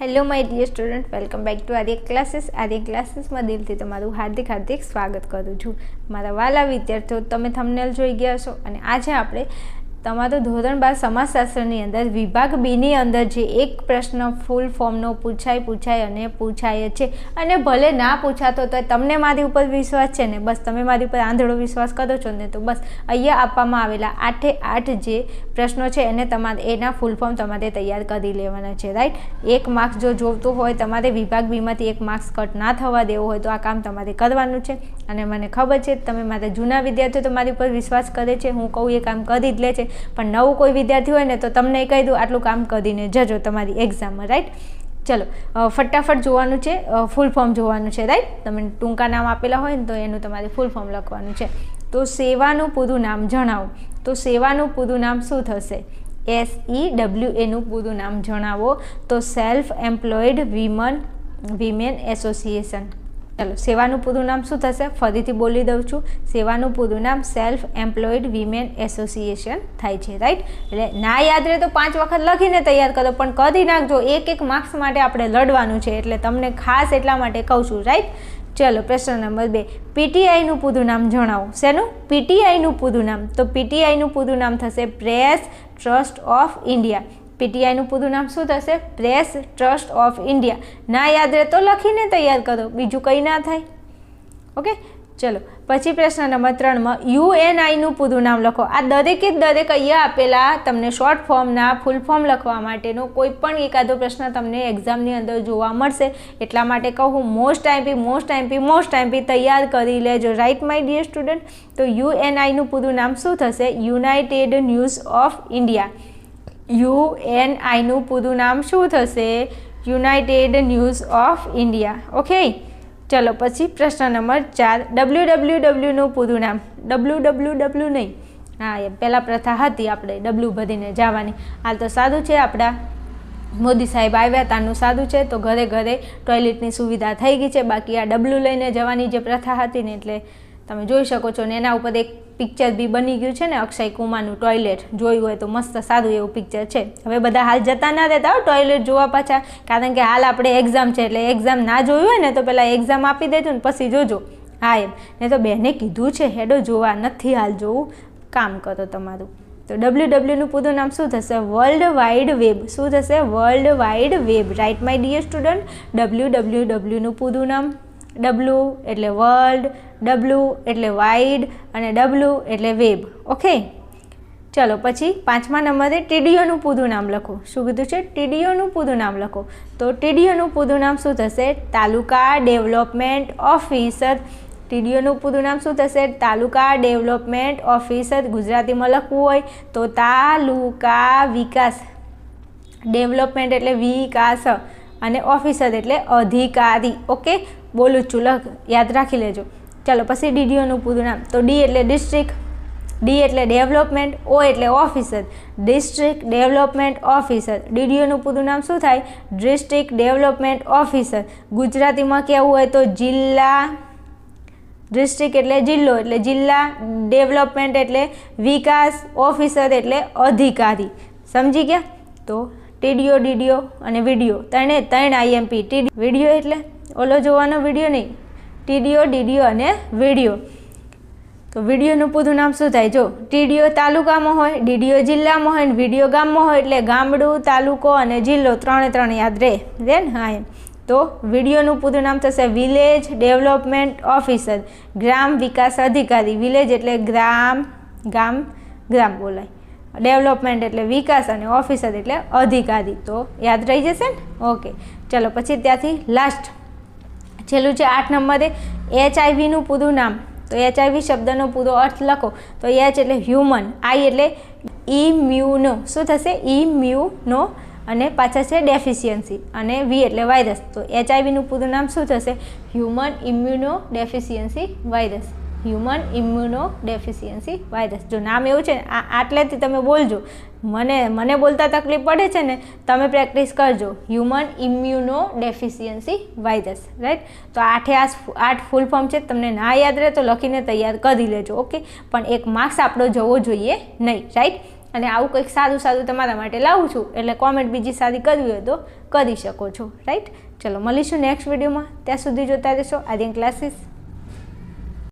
Hello my dear student welcome back to Arya classes Arya ક્લાસીસમાં દિલથી તમારું હાર્દિક હાર્દિક સ્વાગત કરું છું. મારા વાલા વિદ્યાર્થીઓ, તમે થંબનેલ જોઈ ગયા છો અને આજે આપણે તમારું ધોરણ બાર સમાજશાસ્ત્રની અંદર, વિભાગ બીની અંદર જે એક પ્રશ્ન ફૂલ ફોર્મનો પૂછાય પૂછાય અને પૂછાય છે. અને ભલે ના પૂછાતો તો તમને મારી ઉપર વિશ્વાસ છે ને? બસ, તમે મારી ઉપર આંધળો વિશ્વાસ કરો છો ને તો બસ, અહીંયા આપવામાં આવેલા આઠે આઠ જે પ્રશ્નો છે એને તમારે એના ફૂલ ફોર્મ તમારે તૈયાર કરી લેવાના છે રાઈટ એક માર્ક્સ જો જોતું હોય, તમારે વિભાગ બીમાંથી એક માર્ક્સ કટ ના થવા દેવો હોય તો આ કામ તમારે કરવાનું છે. અને મને ખબર છે, તમે મારા જૂના વિદ્યાર્થીઓ તમારી ઉપર વિશ્વાસ કરે છે, હું કહું એ કામ કરી જ લે છે. પણ નવું કોઈ વિદ્યાર્થી હોય ને તો તમને કહી દઉં, આટલું કામ કરીને જજો તમારી એક્ઝામમાં રાઈટ ચલો ફટાફટ જોવાનું છે ફૂલ ફોર્મ જોવાનું છે રાઈટ તમે ટૂંકા નામ આપેલા હોય ને તો એનું તમારે ફૂલ ફોર્મ લખવાનું છે. તો સેવાનું પૂરું નામ જણાવો. તો સેવાનું પૂરું નામ શું થશે? એસ ઈ ડબલ્યુ એનું પૂરું નામ જણાવો. તો self employed women women association ચાલો, સેવાનું પૂરું નામ શું થશે? ફરીથી બોલી દઉં છું. સેવાનું પૂરું નામ સેલ્ફ એમ્પ્લોયડ વિમેન એસોસિએશન થાય છે રાઈટ એટલે ના યાદ રહે તો પાંચ વખત લખીને તૈયાર કરો, પણ કરી નાખજો એક એક માર્ક્સ માટે આપણે લડવાનું છે, એટલે તમને ખાસ એટલા માટે કહું છું રાઈટ ચલો, પ્રશ્ન નંબર બે. પીટીઆઈનું પૂરું નામ જણાવો. શેનું? પીટીઆઈનું પૂરું નામ. તો પીટીઆઈનું પૂરું નામ થશે પ્રેસ ટ્રસ્ટ ઓફ ઇન્ડિયા પીટીઆઈનું પૂરું નામ શું થશે? Press trust of India. ના યાદ રહે તો લખીને તૈયાર કરો. બીજું કંઈ ના થાય. ઓકે? ચલો. પછી પ્રશ્ન નંબર ત્રણમાં યુએનઆઈનું પૂરું નામ લખો. આ દરેકે દરેક અહીંયા આપેલા તમને શોર્ટ ફોર્મના ફૂલ ફોર્મ લખવા માટેનો કોઈ પણ એકાદો પ્રશ્ન તમને એક્ઝામની અંદર જોવા મળશે. એટલા માટે કહું મોસ્ટ ટાઈમપી મોસ્ટ ટાઈમપી મોસ્ટ ટાઈમપી તૈયાર કરી લેજો. રાઈટ માય ડિયર સ્ટુડન્ટ તો યુએનઆઈનું પૂરું નામ શું થશે? United news of India. યુએનઆઈનું પૂરું નામ શું થશે? United news of India. Okay? ચલો, પછી પ્રશ્ન નંબર ચાર. ડબલ્યુ ડબલ્યુ ડબલ્યુનું પૂરું નામ. ડબલ્યુ ડબલ્યુ ડબલ્યુ નહીં. હા, એ પહેલાં પ્રથા હતી આપણે ડબલ્યુ ભરીને જવાની. હાલ તો સારું છે આપણા મોદી સાહેબ આવ્યા તાનું સારું છે. તો ઘરે ઘરે ટોયલેટની સુવિધા થઈ ગઈ છે. બાકી આ ડબલ્યુ લઈને જવાની જે પ્રથા હતી ને, એટલે તમે જોઈ શકો છો ને, એના ઉપર એક પિક્ચર બી બની ગયું છે ને અક્ષય કુમારનું ટોયલેટ જોયું હોય તો મસ્ત સારું એવું પિક્ચર છે. હવે બધા હાલ જતા ના રહેતા હોય ટોયલેટ જોવા પાછા. કારણ કે હાલ આપણે એક્ઝામ છે એટલે એક્ઝામ ના જોયું હોય ને તો પહેલાં એક્ઝામ આપી દેજો ને પછી જોજો. હા એમ. ને તો બહેને કીધું છે, હેડો જોવા, નથી હાલ જોવું. કામ કરો તમારું. તો ડબલ્યુ ડબલ્યુનું પૂરું નામ શું થશે? વર્લ્ડ વાઇડ વેબ શું થશે? World wide web right my dear student W W ડબલ્યુનું પૂરું નામ? ડબલ્યુ એટલે વર્લ્ડ ડબલ્યુ એટલે વાઇડ અને ડબલ્યુ એટલે વેબ ઓકે ચલો, પછી પાંચમા નંબરે ટીડીઓનું પૂરું નામ લખો. શું કીધું છે? ટીડીઓનું પૂરું નામ લખો. તો ટીડીઓનું પૂરું નામ શું થશે? Taluka development officer. ટીડીઓનું પૂરું નામ શું થશે? Taluka development officer. ગુજરાતીમાં લખવું હોય તો તાલુકા વિકાસ. ડેવલપમેન્ટ એટલે વિકાસ અને ઓફિસર એટલે અધિકારી. ઓકે બોલું છું, લખ, યાદ રાખી લેજો. ચાલો, પછી ડીડીઓનું પૂરું નામ. તો ડી એટલે ડિસ્ટ્રિક્ટ ડી એટલે ડેવલપમેન્ટ ઓ એટલે ઓફિસર ડિસ્ટ્રિક્ટ ડેવલપમેન્ટ ઓફિસર ડીડીઓનું પૂરું નામ શું થાય? ડિસ્ટ્રિક્ટ ડેવલપમેન્ટ ઓફિસર ગુજરાતીમાં કહેવું હોય તો જિલ્લા ડિસ્ટ્રિક્ટ એટલે જિલ્લો, એટલે જિલ્લા ડેવલપમેન્ટ એટલે વિકાસ ઓફિસર એટલે અધિકારી. સમજી ગયા? તો ટીડીઓ, ડીડીઓ અને વીડિયો ત્રણે ત્રણ આઈએમપી ટીડી વીડિયો એટલે? ઓલો જોવાનો વીડિયો નહીં. ટીડીઓ, ડીડીઓ અને વીડિયો તો વિડીયોનું પૂરું નામ શું થાય? જો, ટીડીઓ તાલુકામાં હોય, ડીડીઓ જિલ્લામાં હોય, ને વીડિયો ગામમાં હોય એટલે ગામડું, તાલુકો અને જિલ્લો ત્રણે ત્રણ યાદ રહે. રે ને? હા, એમ. તો વિડીયોનું પૂરું નામ થશે વિલેજ ડેવલપમેન્ટ ઓફિસર, ગ્રામ વિકાસ અધિકારી. વિલેજ એટલે ગ્રામ, ગામ, ગ્રામ બોલાય. ડેવલપમેન્ટ એટલે વિકાસ અને ઓફિસર એટલે અધિકારી. તો યાદ રહી જશે ને? ઓકે. ચલો, પછી ત્યાંથી લાસ્ટ છેલ્લું છે આઠ નંબરે એચઆઈવીનું પૂરું નામ. તો એચઆઈવી શબ્દનો પૂરો અર્થ લખો. તો એચ એટલે હ્યુમન આઈ એટલે ઇમ્યુનો શું થશે? ઇમ્યુનો અને પાછા છે ડેફિશિયન્સી અને વી એટલે વાયરસ તો એચઆઈવીનું પૂરું નામ શું થશે? Human immuno deficiency virus human immuno deficiency virus. જો નામ એવું છે, આ આટલેથી તમે બોલજો. મને મને બોલતા તકલીફ પડે છે ને, તમે પ્રેક્ટિસ કરજો. Human immuno deficiency virus right તો આઠે આઠ ફૂલ ફોર્મ છે, તમને ના યાદ રહે તો લખીને તૈયાર કરી લેજો, ઓકે? પણ એક માર્ક્સ આપણો જવો જોઈએ નહીં રાઈટ અને આવું કંઈક સારું સારું તમારા માટે લાવું છું, એટલે કોમેન્ટ બીજી સારી કરવી હોય તો કરી શકો છો રાઈટ ચલો, મળીશું નેક્સ્ટ વિડીયોમાં ત્યાં સુધી જોતા રહેશો. આર્યન ક્લાસીસ